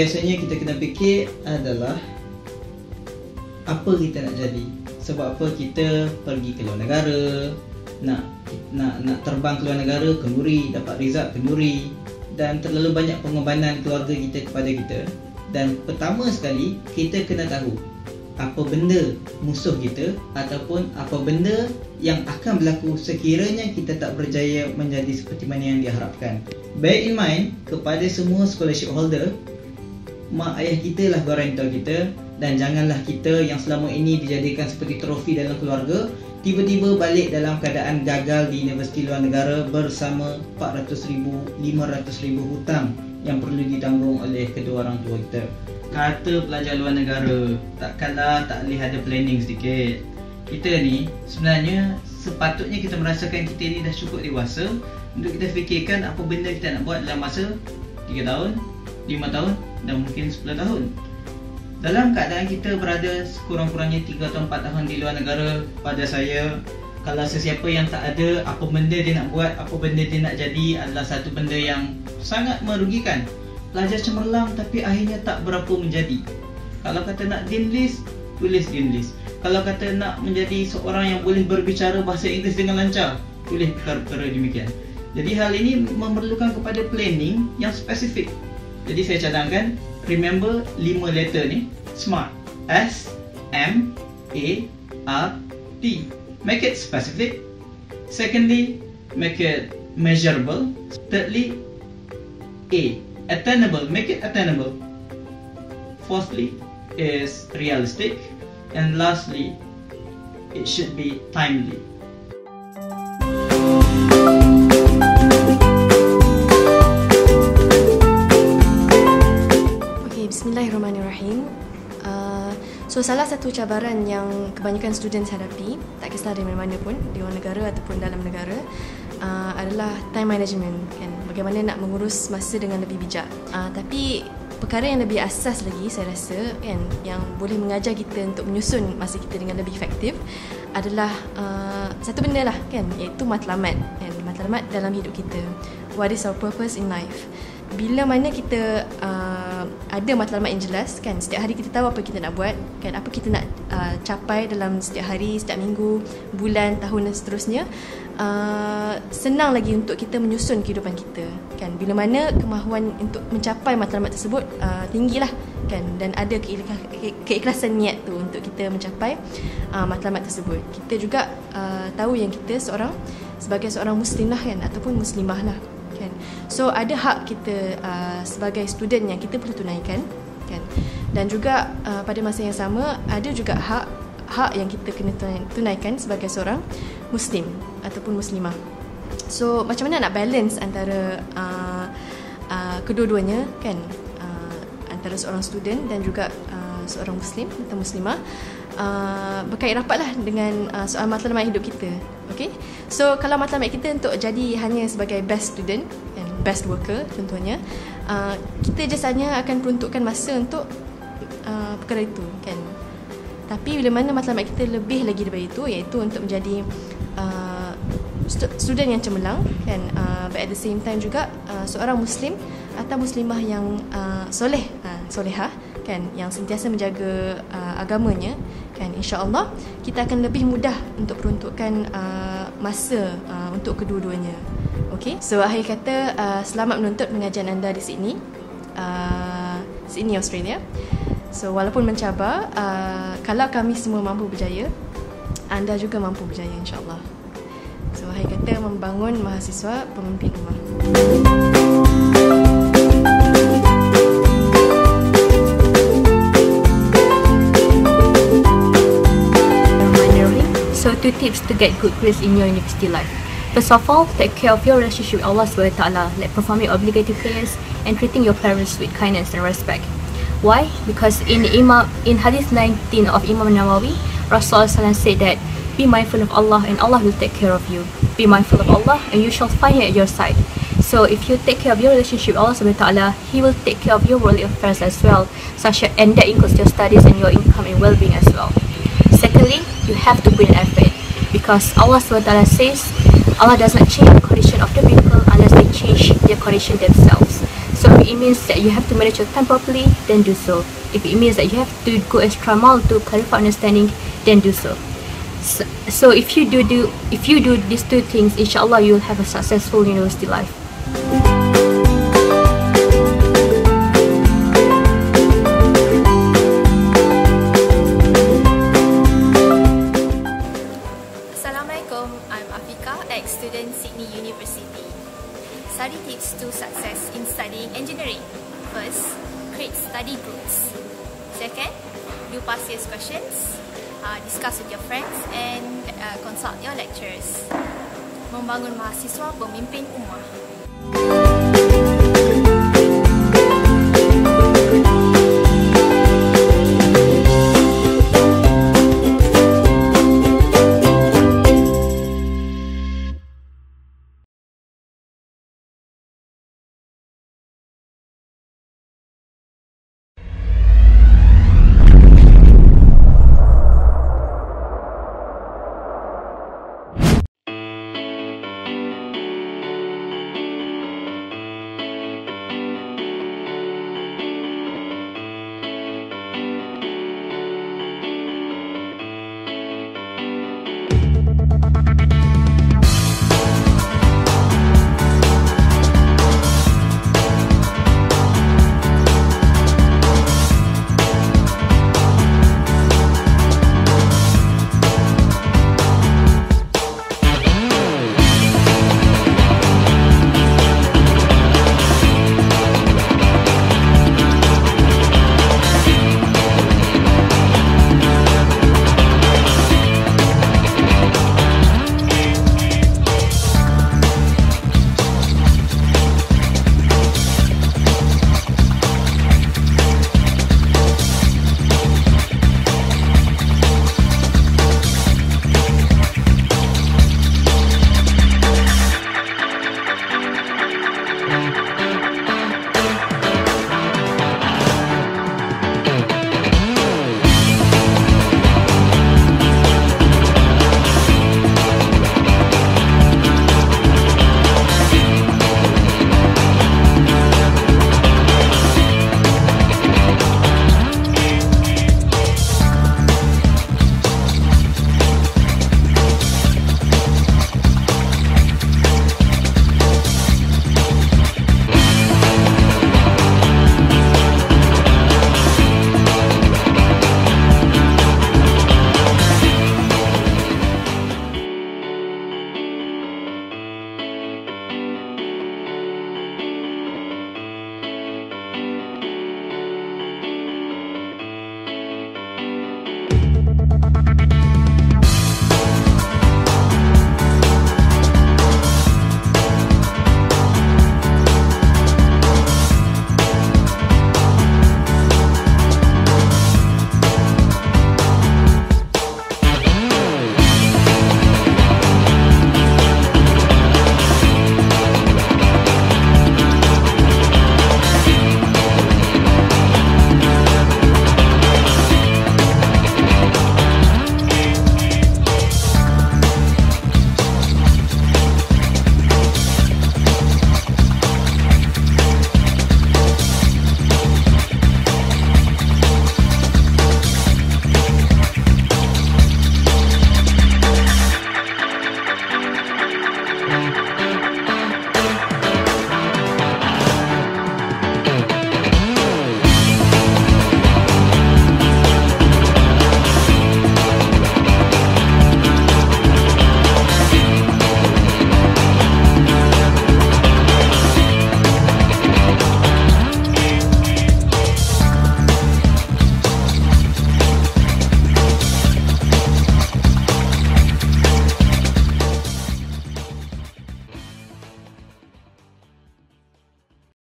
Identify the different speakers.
Speaker 1: Biasanya kita kena fikir adalah apa kita nak jadi. Sebab apa kita pergi ke luar negara, nak nak nak terbang ke luar negara, kenduri, dapat result kenduri dan terlalu banyak pengorbanan keluarga kita kepada kita. Dan pertama sekali kita kena tahu apa benda musuh kita ataupun apa benda yang akan berlaku sekiranya kita tak berjaya menjadi seperti mana yang diharapkan. Bear in mind kepada semua scholarship holder, mak ayah kita lah guarantor kita. Dan janganlah kita yang selama ini dijadikan seperti trofi dalam keluarga tiba-tiba balik dalam keadaan gagal di universiti luar negara bersama 400,000 500,000 hutang yang perlu ditanggung oleh kedua orang tua kita. Kata pelajar luar negara takkanlah tak boleh ada planning sedikit. Kita ni sebenarnya sepatutnya kita merasakan kita ni dah cukup dewasa untuk kita fikirkan apa benda kita nak buat dalam masa 3 tahun 5 tahun dan mungkin 10 tahun dalam keadaan kita berada sekurang-kurangnya 3 atau 4 tahun di luar negara pada saya kalau sesiapa yang tak ada apa benda dia nak buat apa benda dia nak jadi adalah satu benda yang sangat merugikan pelajar cemerlang tapi akhirnya tak berapa menjadi. Kalau kata nak dean list, tulis dean list. Kalau kata nak menjadi seorang yang boleh berbicara bahasa Inggeris dengan lancar, tulis perkara-perkara demikian. Jadi hal ini memerlukan kepada planning yang spesifik. Jadi saya cadangkan, remember lima letter ni, SMART. S, M, A, R, T. Make it specific. Secondly, make it measurable. Thirdly, A, attainable make it attainable fourthly is realistic and lastly it should be timely
Speaker 2: Salah satu cabaran yang kebanyakan students hadapi Tak kisah dari mana-mana pun Di luar negara ataupun dalam negara uh, adalah time management kan? Bagaimana nak mengurus masa dengan lebih bijak. Uh, tapi perkara yang lebih asas lagi saya rasa kan yang boleh mengajar kita untuk menyusun masa kita dengan lebih efektif adalah uh, satu benda lah kan? Iaitu matlamat kan? Matlamat dalam hidup kita. What is our purpose in life bila mana kita uh, ada matlamat yang jelas kan setiap hari kita tahu apa kita nak buat kan apa kita nak uh, capai dalam setiap hari setiap minggu bulan tahun dan seterusnya uh, senang lagi untuk kita menyusun kehidupan kita kan. Bila mana kemahuan untuk mencapai matlamat tersebut uh, tinggilah kan dan ada keikhlasan niat tu untuk kita mencapai uh, matlamat tersebut. Kita juga uh, tahu yang kita seorang sebagai seorang muslimah kan ataupun muslimah lah kan? So ada hak kita uh, sebagai student yang kita perlu tunaikan kan? Dan juga uh, pada masa yang sama ada juga hak hak yang kita kena tunaikan sebagai seorang muslim ataupun muslimah. So macam mana nak balance antara uh, uh, kedua-duanya kan? Uh, antara seorang student dan juga uh, seorang muslim atau muslimah uh, berkait rapatlah dengan uh, soal matlamat hidup kita okay so kalau matlamat kita untuk jadi hanya sebagai best student and best worker contohnya uh, kita just hanya akan peruntukkan masa untuk uh, perkara itu kan? Tapi bila mana matlamat kita lebih lagi daripada itu iaitu untuk menjadi uh, student yang cemerlang kan? Uh, but at the same time juga uh, seorang muslim atau muslimah yang uh, soleh uh, solehah kan? Yang sentiasa menjaga uh, agamanya kan insyaallah kita akan lebih mudah untuk peruntukkan uh, masa uh, untuk kedua-duanya. Okey? So akhir kata uh, selamat menuntut pengajian anda di sini. Uh, Sydney Australia. So walaupun mencabar uh, kalau kami semua mampu berjaya anda juga mampu berjaya insyaallah. So akhir kata membangun mahasiswa pemimpin umat
Speaker 3: Two tips to get good grades in your university life. First of all, take care of your relationship with Allah SWT, like performing obligatory prayers and treating your parents with kindness and respect. Why? Because in Imam in Hadith 19 of Imam Nawawi, Rasulullah said that be mindful of Allah and Allah will take care of you. Be mindful of Allah and you shall find Him at your side. So if you take care of your relationship with Allah SWT, He will take care of your worldly affairs as well, such as, and that includes your studies and your income and well-being as well. Secondly, you have to put in effort because Allah SWT says Allah does not change the condition of the people unless they change their condition themselves. So if it means that you have to manage your time properly, then do so. If it means that you have to go extra mile to clarify understanding, then do so. So, so if you do do if you do these two things, inshallah you'll have a successful university life.
Speaker 4: I'm Afika, ex-student Sydney University. Study tips to success in studying engineering. First, create study groups. Second, do past year's questions, uh, discuss with your friends and uh, consult your lecturers. Membangun mahasiswa pemimpin ummah.